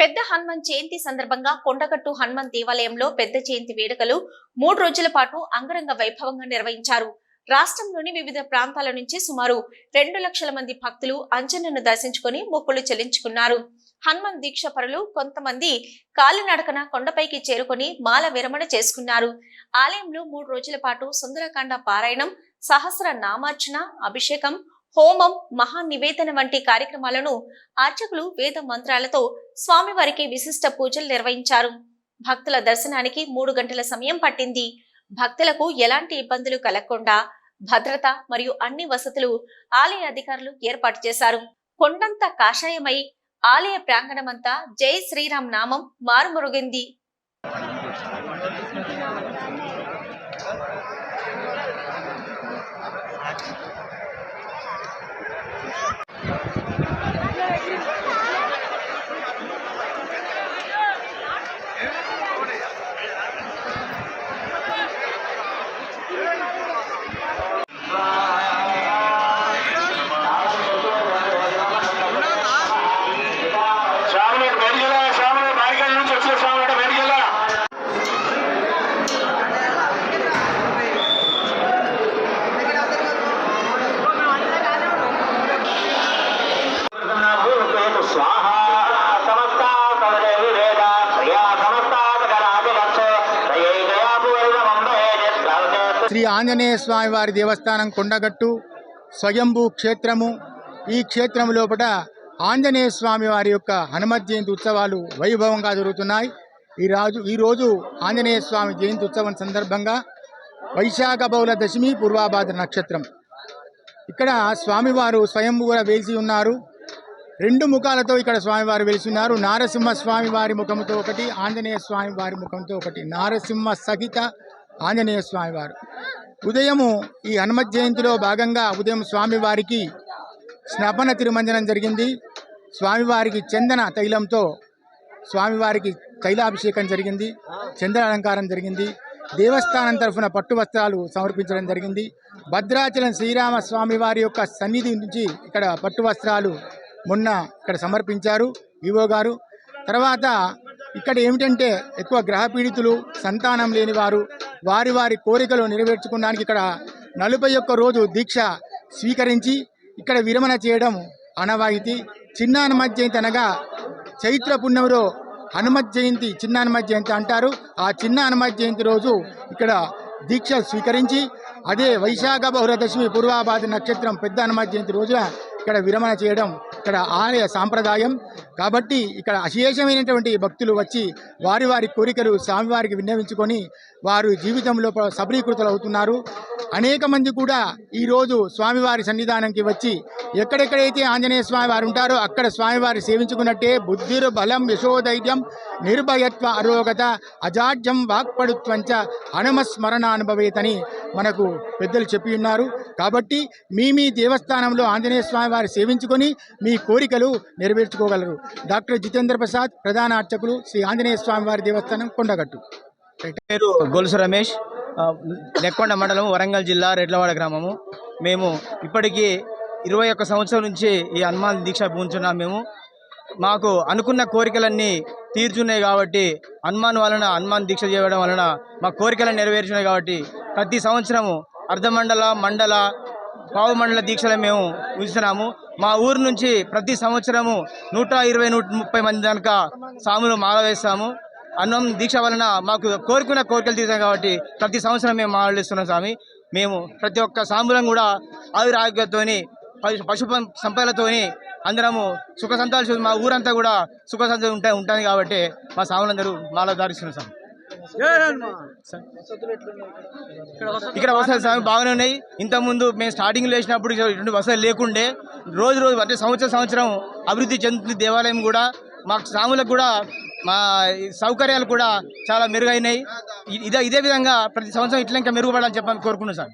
పెద్ద హనుమాన్ జయంతి సందర్భంగా కొండగట్టు హనుమాన్ దేవాలయంలో పెద్ద జయంతి వేడుకలు మూడు రోజుల పాటు అంగరంగ వైభవంగా నిర్వహించారు. రాష్ట్రంలోని వివిధ ప్రాంతాల నుంచి సుమారు రెండు లక్షల మంది భక్తులు అంజనను దర్శించుకుని మొక్కులు చెల్లించుకున్నారు. హనుమాన్ దీక్ష పరులు కొంతమంది కాలినడకన కొండపైకి చేరుకొని మాల విరమణ చేసుకున్నారు. ఆలయంలో మూడు రోజుల పాటు సుందరకాండ పారాయణం సహస్ర నామార్చన అభిషేకం హోమం మహా నివేదన వంటి కార్యక్రమాలను అర్చకులు వేద మంత్రాలతో స్వామివారికి విశిష్ట పూజలు నిర్వహించారు. భక్తుల దర్శనానికి మూడు గంటల సమయం పట్టింది. భక్తులకు ఎలాంటి ఇబ్బందులు కలగకుండా భద్రత మరియు అన్ని వసతులు ఆలయ అధికారులు ఏర్పాటు చేశారు. కొండంత కాషాయమై ఆలయ ప్రాంగణమంతా జై శ్రీరామ్ నామం మారుమరుగింది. శ్రీ ఆంజనేయ స్వామి వారి దేవస్థానం కొండగట్టు స్వయంభూ క్షేత్రము. ఈ క్షేత్రం లోపల ఆంజనేయ స్వామి వారి యొక్క హనుమత్ జయంతి ఉత్సవాలు వైభవంగా జరుగుతున్నాయి. ఈ రాజు ఈరోజు ఆంజనేయ స్వామి జయంతి ఉత్సవం సందర్భంగా వైశాఖ బౌల దశమి పూర్వాభాద్ర నక్షత్రం. ఇక్కడ స్వామివారు స్వయంభూగా వేసి ఉన్నారు. రెండు ముఖాలతో ఇక్కడ స్వామివారు వెలిసి ఉన్నారు. నారసింహ స్వామి వారి ముఖంతో ఒకటి ఆంజనేయ స్వామి వారి ముఖంతో ఒకటి. నారసింహ సహిత ఆంజనేయ స్వామివారు. ఉదయము ఈ హనుమత్ జయంతిలో భాగంగా ఉదయం స్వామివారికి స్నపన తిరుమంజనం జరిగింది. స్వామివారికి చందన తైలంతో స్వామివారికి తైలాభిషేకం జరిగింది. చందన అలంకారం జరిగింది. దేవస్థానం తరఫున పట్టు వస్త్రాలు సమర్పించడం జరిగింది. భద్రాచలం శ్రీరామ స్వామి వారి యొక్క సన్నిధి నుంచి ఇక్కడ పట్టు వస్త్రాలు మొన్న ఇక్కడ సమర్పించారు ఈవో గారు. తర్వాత ఇక్కడ ఏమిటంటే ఎక్కువ గ్రహ పీడితులు సంతానం లేని వారు వారి వారి కోరికలు నెరవేర్చుకోవడానికి ఇక్కడ నలభై ఒక్క రోజు దీక్ష స్వీకరించి ఇక్కడ విరమణ చేయడం అనవాయితీ చిన్న హనుమత్ జయంతి అనగా చైత్ర పుణ్యంలో హనుమత్ జయంతి చిన్న హనుమత్ జయంతి అంటారు. ఆ చిన్న హనుమత్ జయంతి రోజు ఇక్కడ దీక్ష స్వీకరించి అదే వైశాఖ బహుళదశమి పూర్వాభాద నక్షత్రం పెద్ద హనుమత్ జయంతి రోజున ఇక్కడ విరమణ చేయడం ఇక్కడ ఆలయ సాంప్రదాయం. కాబట్టి ఇక్కడ అశేషమైనటువంటి భక్తులు వచ్చి వారి వారి కోరికలు స్వామివారికి విన్నవించుకొని వారు జీవితంలో సబరీకృతులు సబలీకృతులు అవుతున్నారు అనేక మంది కూడా ఈరోజు స్వామివారి సన్నిధానంకి వచ్చి ఎక్కడెక్కడైతే ఆంజనేయ స్వామి వారు ఉంటారో అక్కడ స్వామివారి సేవించుకున్నట్టే బుద్ధిర్ బలం యశోధైర్యం నిర్భయత్వ అరోగత అజాడ్యం వాక్పడుత్వంచ హనుమస్మరణానుభవేతని మనకు పెద్దలు చెప్పి ఉన్నారు. కాబట్టి మీ మీ దేవస్థానంలో ఆంజనేయ స్వామి వారి సేవించుకొని మీ కోరికలు నెరవేర్చుకోగలరు. డాక్టర్ జితేంద్ర ప్రసాద్ ప్రధాన అర్చకులు శ్రీ ఆంజనేయ స్వామి వారి దేవస్థానం కొండగట్టు. పేరు గొలుసు రమేష్. లెక్కొండ నెక్కొండ మండలం వరంగల్ జిల్లా రెడ్లవాడ గ్రామము. మేము ఇప్పటికీ ఇరవై ఒక్క సంవత్సరం నుంచి ఈ హనుమాన్ దీక్ష పూంచున్నాం మేము. మాకు అనుకున్న కోరికలన్నీ తీర్చున్నాయి కాబట్టి హనుమాన్ వలన హనుమాన్ దీక్ష చేయడం వలన మా కోరికలను నెరవేర్చున్నాయి కాబట్టి ప్రతి సంవత్సరము అర్ధమండల మండల పావు మండల దీక్షలు మేము ఉంచుతున్నాము. మా ఊరు నుంచి ప్రతి సంవత్సరము నూట ఇరవై నూట ముప్పై మంది కనుక సాములు మాల వేస్తాము. అన్నం దీక్ష వలన మాకు కోరుకున్న కోరికలు తీసాం కాబట్టి ప్రతి సంవత్సరం మేము మాలడిస్తున్నాం స్వామి. మేము ప్రతి ఒక్క సాంబులం కూడా ఆయురాగ్యంతోని పశు సంపదలతోని అందరము సుఖ సంతాలు మా ఊరంతా కూడా సుఖ సంతాలు ఉంటాయి ఉంటుంది కాబట్టి మా సాములందరూ మాల ధారిస్తున్నాం స్వామి. ఇక్కడ వసతులు స్వామి బాగానే ఉన్నాయి. ఇంతకుముందు మేము స్టార్టింగ్లో వేసినప్పుడు ఇటువంటి వసతులు లేకుండే. రోజు రోజు అంటే సంవత్సరం సంవత్సరం అభివృద్ధి చెందుతుంది దేవాలయం కూడా. మాకు సాములకు కూడా మా సౌకర్యాలు కూడా చాలా మెరుగైనాయి. ఇదే ఇదే విధంగా ప్రతి సంవత్సరం ఇట్లా ఇంకా మెరుగుపడాలని చెప్పని కోరుకున్నాం సార్.